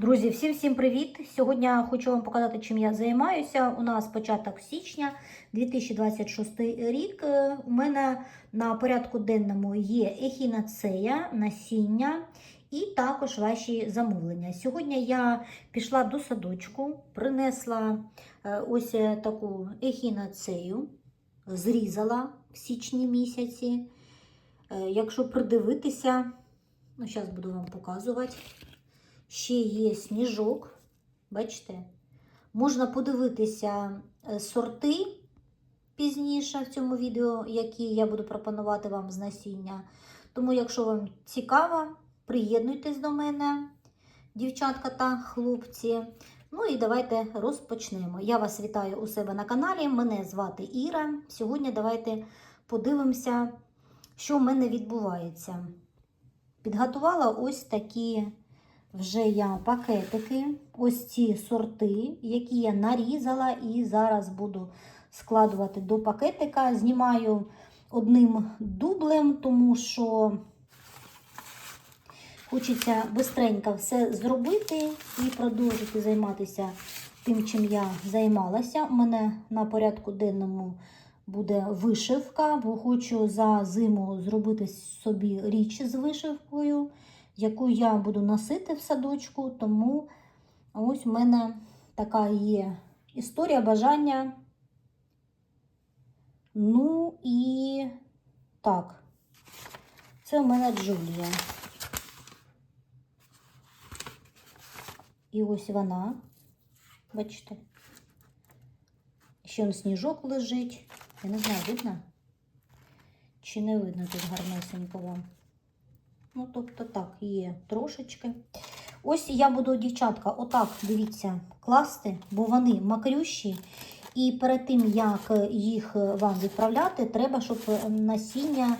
Друзі, всім всім привіт! Сьогодні хочу вам показати, чим я займаюся. У нас початок січня 2026 рік. Е, У мене на порядку денному є ехінацея, насіння і також ваші замовлення. Сьогодні я пішла до садочку, принесла е, ось е, таку ехінацею, зрізала в січні місяці. Якщо придивитися, ну зараз буду вам показувати. Ще є сніжок, бачите? Можна подивитися е, сорти пізніше в цьому відео, які я буду пропонувати вам з насіння. Тому, якщо вам цікаво, приєднуйтесь до мене, дівчатка та хлопці. Ну і давайте розпочнемо. Я вас вітаю у себе на каналі. Мене звати Іра. Сьогодні давайте подивимося, що в мене відбувається. Підготувала ось такі вже я пакетики, ось ці сорти, які я нарізала, і зараз буду складувати до пакетика. Знімаю одним дублем, тому що хочеться швидко все зробити і продовжити займатися тим, чим я займалася. У мене на порядку денному буде вишивка, бо хочу за зиму зробити собі річ з вишивкою яку я буду носити в садочку, тому ось в мене така є історія бажання. Ну і так, це у мене Джулія. І ось вона, бачите, ще он сніжок лежить. Я не знаю, видно? Чи не видно тут гарнесенько вам? Ну, тобто так, є трошечки. Ось я буду, дівчатка, отак, дивіться, класти, бо вони макрющі. І перед тим, як їх вам відправляти, треба, щоб насіння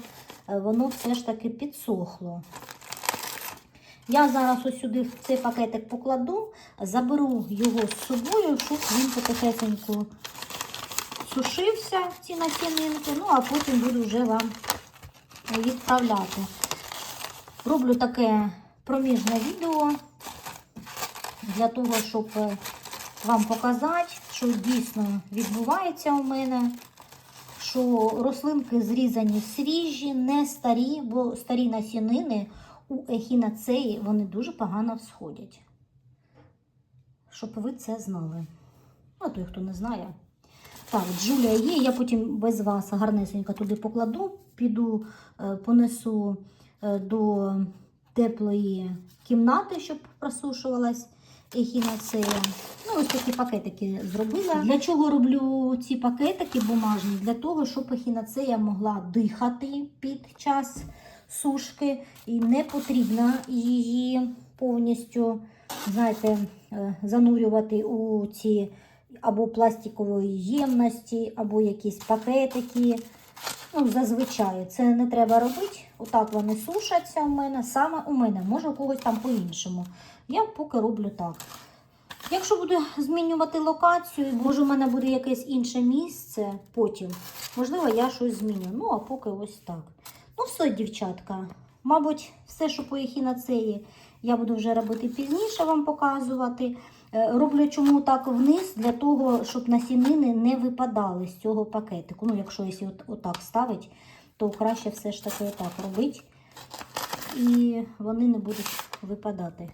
воно все ж таки підсохло. Я зараз ось сюди в цей пакетик покладу, заберу його з собою, щоб він потихесеньку сушився, ці насінинки, ну а потім буду вже вам відправляти. Роблю таке проміжне відео для того, щоб вам показати, що дійсно відбувається у мене, що рослинки зрізані свіжі, не старі, бо старі насінини у ехінацеї вони дуже погано всходять. Щоб ви це знали. А той, хто не знає. Так, Джулія є, я потім без вас гарнесенько туди покладу, піду, понесу до теплої кімнати, щоб просушувалась ехінацея. Ну, ось такі пакетики зробила. Для чого роблю ці пакетики бумажні? Для того, щоб ехінацея могла дихати під час сушки. І не потрібно її повністю, знаєте, занурювати у ці або пластикової ємності, або якісь пакетики. Ну, зазвичай це не треба робити. Отак вони сушаться у мене, саме у мене, може у когось там по-іншому. Я поки роблю так. Якщо буду змінювати локацію, може у мене буде якесь інше місце потім, можливо, я щось зміню. Ну, а поки ось так. Ну, все, дівчатка. Мабуть, все, що по ехінацеї, я буду вже робити пізніше вам показувати. Роблю чому так вниз, для того, щоб насінини не випадали з цього пакетику. Ну, якщо якщо от, отак ставить, то краще все ж таки отак робити. І вони не будуть випадати.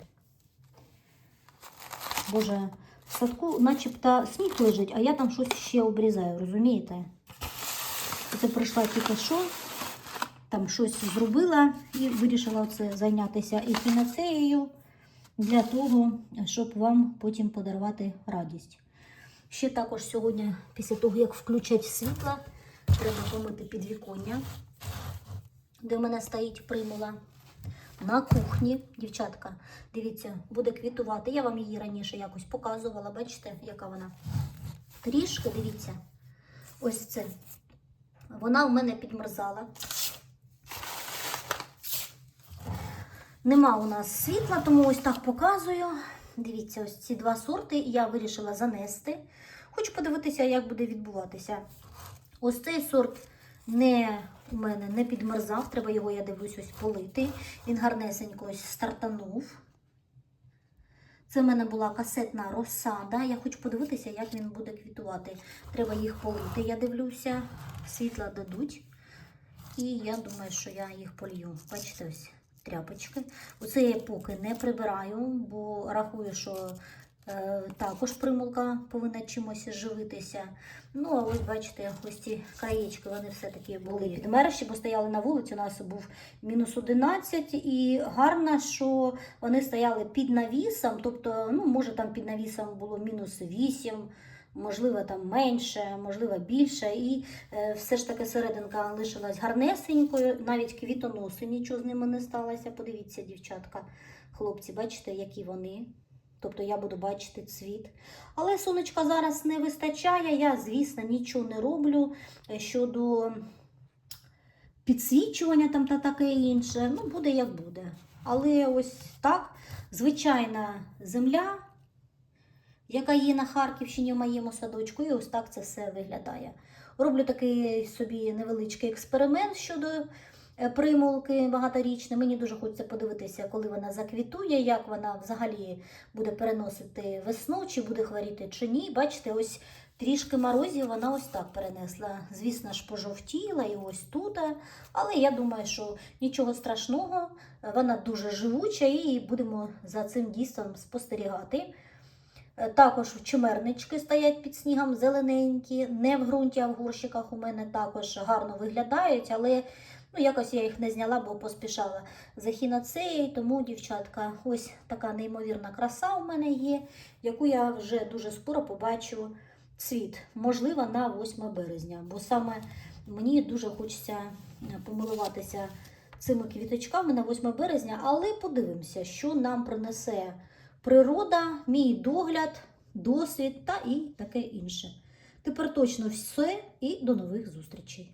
Боже, в садку начебто сніг лежить, а я там щось ще обрізаю, розумієте? Це прийшла тільки що, там щось зробила і вирішила це зайнятися ехінацеєю для того, щоб вам потім подарувати радість. Ще також сьогодні, після того, як включать світло, треба помити підвіконня, де в мене стоїть примула. На кухні, дівчатка, дивіться, буде квітувати. Я вам її раніше якось показувала, бачите, яка вона трішки, дивіться, ось це. Вона в мене підмерзала. Нема у нас світла, тому ось так показую. Дивіться, ось ці два сорти я вирішила занести. Хочу подивитися, як буде відбуватися. Ось цей сорт не у мене не підмерзав, треба його, я дивлюсь, ось полити. Він гарнесенько ось стартанув. Це в мене була касетна розсада. Я хочу подивитися, як він буде квітувати. Треба їх полити, я дивлюся. Світла дадуть. І я думаю, що я їх полью. Бачите, ось тряпочки. Оце я поки не прибираю, бо рахую, що е, також примулка повинна чимось живитися. Ну, а ось бачите, ось ці краєчки, вони все-таки були підмерші, бо стояли на вулиці. У нас був мінус 11. І гарно, що вони стояли під навісом. Тобто, ну, може, там під навісом було мінус 8. Можливо, там менше, можливо, більше. І е, все ж таки серединка лишилась гарнесенькою, навіть квітоноси, нічого з ними не сталося. Подивіться, дівчатка, хлопці, бачите, які вони. Тобто я буду бачити цвіт. Але сонечка зараз не вистачає. Я, звісно, нічого не роблю е, щодо підсвічування там та таке інше. Ну, буде як буде. Але ось так, звичайна земля, яка є на Харківщині в моєму садочку, і ось так це все виглядає. Роблю такий собі невеличкий експеримент щодо е, примулки багаторічної. Мені дуже хочеться подивитися, коли вона заквітує, як вона взагалі буде переносити весну, чи буде хворіти, чи ні. Бачите, ось трішки морозів вона ось так перенесла. Звісно ж, пожовтіла і ось тут. Але я думаю, що нічого страшного, вона дуже живуча і будемо за цим дійством спостерігати. Е, Також чимернички стоять під снігом зелененькі, не в ґрунті, а в горщиках у мене також гарно виглядають, але ну, якось я їх не зняла, бо поспішала за хіноцеєю. Тому, дівчатка, ось така неймовірна краса у мене є, яку я вже дуже скоро побачу цвіт, можливо, на 8 березня, бо саме мені дуже хочеться е, помилуватися цими квіточками на 8 березня, але подивимося, що нам принесе природа, мій догляд, досвід та і таке інше. Тепер точно все і до нових зустрічей.